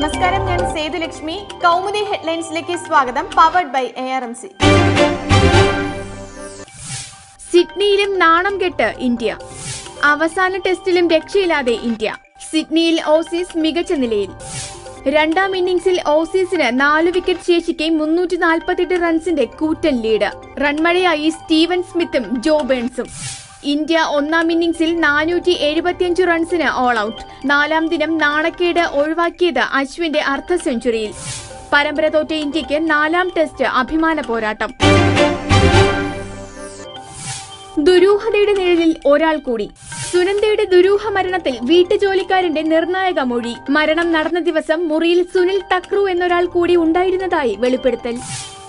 നമസ്കാരം ഞാൻ സേതുലക്ഷ്മി കൗമുദി ഹെഡ്ലൈൻസിലേക്ക് സ്വാഗതം. Powered by A R M C സിഡ്നിയിലും നാണം കെട്ട് ഇന്ത്യ. അവസാന ടെസ്റ്റിലും രക്ഷയില്ലാതെ ഇന്ത്യ. സിഡ്നിയിൽ ഓസീസ് മികച്ച നിലയിൽ. രണ്ടാം ഇന്നിംഗ്സിൽ ഓസീസിന് നാല് വിക്കറ്റ് ശേഷിക്കെ മുന്നൂറ്റി നാൽപ്പത്തെട്ട് റൺസിന്റെ കൂറ്റൻ ലീഡ്. റൺമഴയായി സ്റ്റീവൻ സ്മിത്തും ജോ ബേൺസും. ഇന്ത്യ ഒന്നാം ഇന്നിംഗ്സിൽ നാനൂറ്റി എഴുപത്തിയഞ്ച് റൺസിന് ഓൾ ഔട്ട് നാലാം ദിനം നാണക്കേട് ഒഴിവാക്കിയത് അശ്വിന്റെ അർദ്ധ സെഞ്ചുറിയിൽ. പരമ്പര തോറ്റ ഇന്ത്യയ്ക്ക് നാലാം ടെസ്റ്റ് അഭിമാന പോരാട്ടം. ദുരൂഹതയുടെ നിഴലിൽ ഒരാൾ കൂടി. സുനന്ദയുടെ ദുരൂഹ മരണത്തിൽ വീട്ടുജോലിക്കാരന്റെ നിർണായക മൊഴി. മരണം നടന്ന ദിവസം മുറിയിൽ സുനിൽ തക്രു എന്നൊരാൾ കൂടി ഉണ്ടായിരുന്നതായി വെളിപ്പെടുത്തൽ.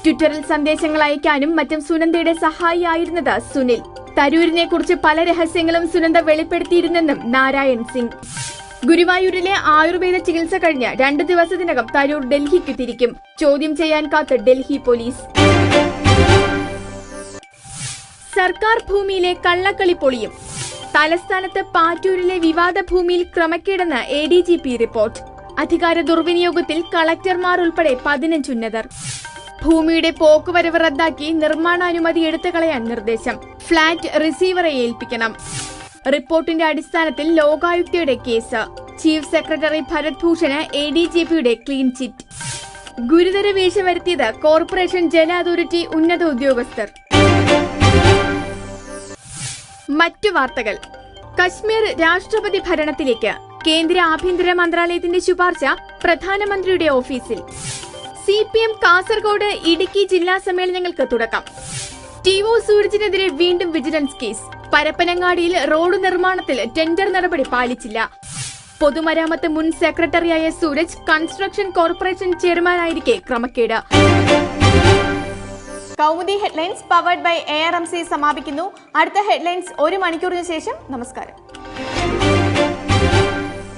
ട്വിറ്ററിൽ സന്ദേശങ്ങൾ അയക്കാനും മറ്റും സുനന്ദയുടെ സഹായിയായിരുന്നത് സുനിൽ. തരൂരിനെ കുറിച്ച് പല രഹസ്യങ്ങളും സുനന്ദ വെളിപ്പെടുത്തിയിരുന്നെന്നും നാരായൺ സിംഗ്. ഗുരുവായൂരിലെ ആയുർവേദ ചികിത്സ കഴിഞ്ഞ് രണ്ട് ദിവസത്തിനകം തരൂർ ഡൽഹിക്ക് തിരിക്കും. ചോദ്യം ചെയ്യാൻ കാത്ത് ഡൽഹി പോലീസ്. സർക്കാർ ഭൂമിയിലെ കള്ളക്കളി പൊളിയും. തലസ്ഥാനത്ത് പാറ്റൂരിലെ വിവാദ ഭൂമിയിൽ ക്രമക്കേടെന്ന് A D G P report അധികാര ദുർവിനിയോഗത്തിൽ കളക്ടർമാർ ഉൾപ്പെടെ പതിനഞ്ചുന്നതർ ഭൂമിയുടെ പോക്കുവരവ് റദ്ദാക്കി നിർമ്മാണാനുമതി എടുത്തു കളയാൻ നിർദ്ദേശം. ഫ്ളാറ്റ് റിസീവറെ ഏൽപ്പിക്കണം. റിപ്പോർട്ടിന്റെ അടിസ്ഥാനത്തിൽ ലോകായുക്തയുടെ case. Chief secretary Bharat Bhushan A D G പിയുടെ ക്ലീൻ ചിറ്റ്. ഗുരുതര വീഴ്ച വരുത്തിയത് കോർപ്പറേഷൻ ജല അതോറിറ്റി ഉന്നത ഉദ്യോഗസ്ഥർ. മറ്റു വാർത്തകൾ. കശ്മീർ രാഷ്ട്രപതി ഭരണത്തിലേക്ക്. കേന്ദ്ര ആഭ്യന്തര മന്ത്രാലയത്തിന്റെ ശുപാർശ പ്രധാനമന്ത്രിയുടെ ഓഫീസിൽ. C P M Kasaragod Idukki ജില്ലാ സമ്മേളനങ്ങൾക്ക് തുടക്കം. ടി ഒ സൂരജിനെതിരെ വീണ്ടും വിജിലൻസ് കേസ്. പരപ്പനങ്ങാടിയിൽ റോഡ് നിർമ്മാണത്തിൽ ടെൻഡർ നടപടി പാലിച്ചില്ല. പൊതുമരാമത്ത് മുൻ സെക്രട്ടറിയായ സൂരജ് കൺസ്ട്രക്ഷൻ കോർപ്പറേഷൻ ചെയർമാനായിരിക്കെ ക്രമക്കേട്. Kaumudi headlines powered by A R M C സമാപിക്കുന്നു. അടുത്ത ഹെഡ്ലൈൻസ് ഒരു മണിക്കൂറിന് ശേഷം നമസ്കാരം.